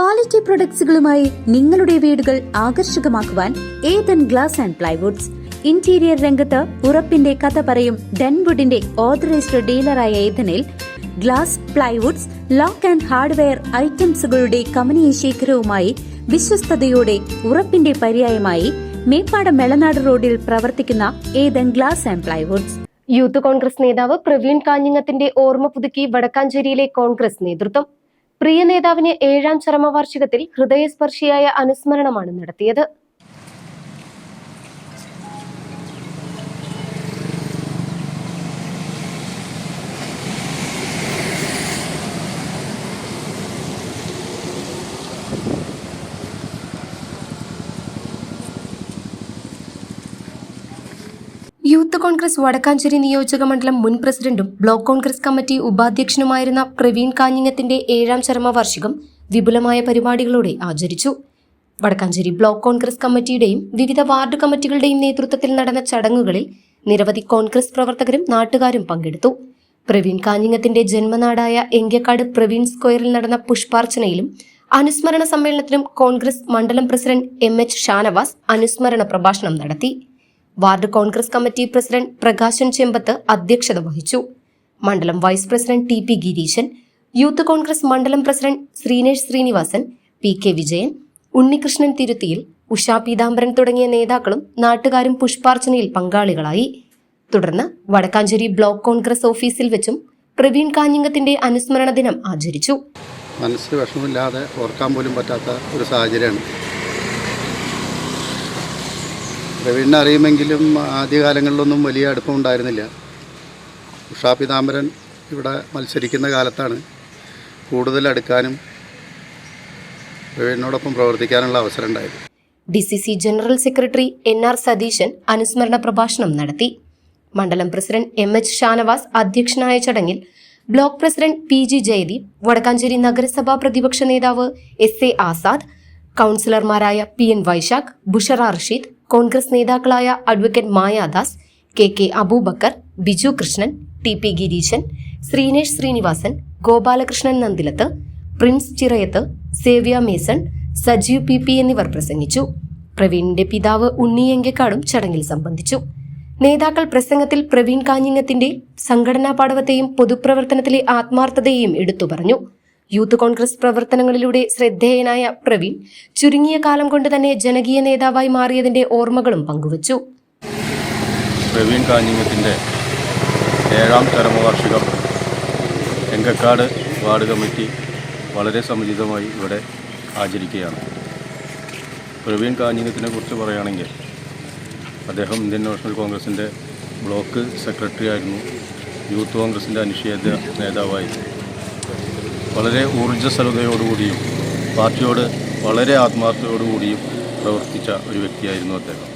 Quality പ്രൊഡക്ട്സുകളുമായി നിങ്ങളുടെ വീടുകൾ ആകർഷകമാക്കുവാൻ Ethan glass and plywoods. Interior രംഗത്ത് ഉറപ്പിന്റെ കഥ പറയും ഡെൻവുഡിന്റെ ഓതറൈസ്ഡ് ഡീലറായ ഏതനിൽ glass plywoods lock and hardware ഐറ്റംസുകളുടെ കമനീയ ശേഖരവുമായി വിശ്വസ്തയോടെ ഉറപ്പിന്റെ പര്യായമായി മേപ്പാട മെളനാട് റോഡിൽ പ്രവർത്തിക്കുന്ന Ethan glass and plywoods. Youth Congress നേതാവ് പ്രവീൺ കാഞ്ഞിങ്ങത്തിന്റെ ഓർമ്മ പുതുക്കി വടക്കാഞ്ചേരിയിലെ കോൺഗ്രസ് നേതൃത്വം. പ്രിയ നേതാവിന് ഏഴാം ചരമവാർഷികത്തിൽ ഹൃദയസ്പർശിയായ അനുസ്മരണമാണ് നടത്തിയത് യൂത്ത് കോൺഗ്രസ് വടക്കാഞ്ചേരി നിയോജക മണ്ഡലം മുൻ പ്രസിഡന്റും ബ്ലോക്ക് കോൺഗ്രസ് കമ്മിറ്റി ഉപാധ്യക്ഷനുമായിരുന്ന പ്രവീൺ കാഞ്ഞിങ്ങത്തിന്റെ ഏഴാം ചരമവാർഷികം വിപുലമായ പരിപാടികളോടെ ആചരിച്ചു. വടക്കാഞ്ചേരി ബ്ലോക്ക് കോൺഗ്രസ് കമ്മിറ്റിയുടെയും വിവിധ വാർഡ് കമ്മിറ്റികളുടെയും നേതൃത്വത്തിൽ നടന്ന ചടങ്ങുകളിൽ നിരവധി കോൺഗ്രസ് പ്രവർത്തകരും നാട്ടുകാരും പങ്കെടുത്തു. പ്രവീൺ കാഞ്ഞിങ്ങത്തിന്റെ ജന്മനാടായ എങ്കക്കാട് പ്രവീൺ സ്ക്വയറിൽ നടന്ന പുഷ്പാർച്ചനയിലും അനുസ്മരണ സമ്മേളനത്തിലും കോൺഗ്രസ് മണ്ഡലം പ്രസിഡന്റ് എം എച്ച് ഷാനവാസ് അനുസ്മരണ പ്രഭാഷണം നടത്തി. Ward Congress committee president Prakashan Chembath അധ്യക്ഷത വഹിച്ചു. മണ്ഡലം vice president T P Gireeshan youth Congress മണ്ഡലം president Sreenesh Sreenivasan P K Vijayan Unnikrishnan തിരുത്തിയിൽ Usha Peethambaran തുടങ്ങിയ നേതാക്കളും നാട്ടുകാരും പുഷ്പാർച്ചനയിൽ പങ്കാളികളായി. തുടർന്ന് വടക്കാഞ്ചേരി ബ്ലോക്ക് കോൺഗ്രസ് ഓഫീസിൽ വെച്ചും പ്രവീൺ കാഞ്ഞിങ്ങത്തിന്റെ അനുസ്മരണ ദിനം ആചരിച്ചു. മനസ്സിൽ വിഷമമില്ലാതെ ഓർക്കാൻ പോലും പറ്റാത്ത ഒരു സാഹചര്യമാണ്. പ്രവീണിനെ അറിയുമെങ്കിലും ആദ്യകാലങ്ങളിലൊന്നും വലിയ അടുപ്പം ഉണ്ടായിരുന്നില്ല. ഉഷാ പീതാംബരൻ ഇവിടെ മത്സരിക്കുന്ന കാലത്താണ് കൂടുതൽ അടുക്കാനും പ്രവീണിനോടൊപ്പം പ്രവർത്തിക്കാനുള്ള അവസരം ഉണ്ടായത്. D C C general secretary N R Satheesan അനുസ്മരണ പ്രഭാഷണം നടത്തി. മണ്ഡലം പ്രസിഡന്റ് എം എച്ച് ഷാനവാസ് അധ്യക്ഷനായ ചടങ്ങിൽ block president P G Jayadeep Wadakkanchery നഗരസഭാ പ്രതിപക്ഷ നേതാവ് എസ് എ ആസാദ് കൗൺസിലർമാരായ P N Vaishakh Bushara Rasheed Congress നേതാക്കളായ advocate Mayadas K K Aboobacker Biju Krishnan T P Gireeshan Sreenesh Sreenivasan Gopalakrishnan Nandilath prince Chirayath സേവ്യ Mason Sajeev P P എന്നിവർ പ്രസംഗിച്ചു. പ്രവീണിന്റെ പിതാവ് ഉണ്ണിയങ്കക്കാടും ചടങ്ങിൽ സംബന്ധിച്ചു. നേതാക്കൾ പ്രസംഗത്തിൽ പ്രവീൺ കാഞ്ഞിങ്ങത്തിന്റെ സംഘടനാ പാടവത്തെയും പൊതുപ്രവർത്തനത്തിലെ ആത്മാർത്ഥതയെയും എടുത്തു പറഞ്ഞു യൂത്ത് കോൺഗ്രസ് പ്രവർത്തനങ്ങളിലൂടെ ശ്രദ്ധേയനായ പ്രവീൺ ചുരുങ്ങിയ കാലം കൊണ്ട് തന്നെ ജനകീയ നേതാവായി മാറിയതിന്റെ ഓർമ്മകളും പങ്കുവച്ചു. പ്രവീൺ കാഞ്ഞിങ്ങത്തിന്റെ ഏഴാം ചരമവാർഷികം എങ്കക്കാട് വാർഡ് കമ്മിറ്റി വളരെ സമുചിതമായി ഇവിടെ ആചരിക്കുകയാണ്. പ്രവീൺ കാഞ്ഞിങ്ങത്തിനെ കുറിച്ച് പറയുകയാണെങ്കിൽ അദ്ദേഹം ഇന്ത്യൻ നാഷണൽ കോൺഗ്രസിന്റെ ബ്ലോക്ക് സെക്രട്ടറി ആയിരുന്നു. യൂത്ത് കോൺഗ്രസിന്റെ അനിഷേധ നേതാവായി വളരെ ഊർജസ്വലതയോടുകൂടിയും പാർട്ടിയോട് വളരെ ആത്മാർത്ഥതയോടുകൂടിയും പ്രവർത്തിച്ച ഒരു വ്യക്തിയായിരുന്നു അദ്ദേഹം.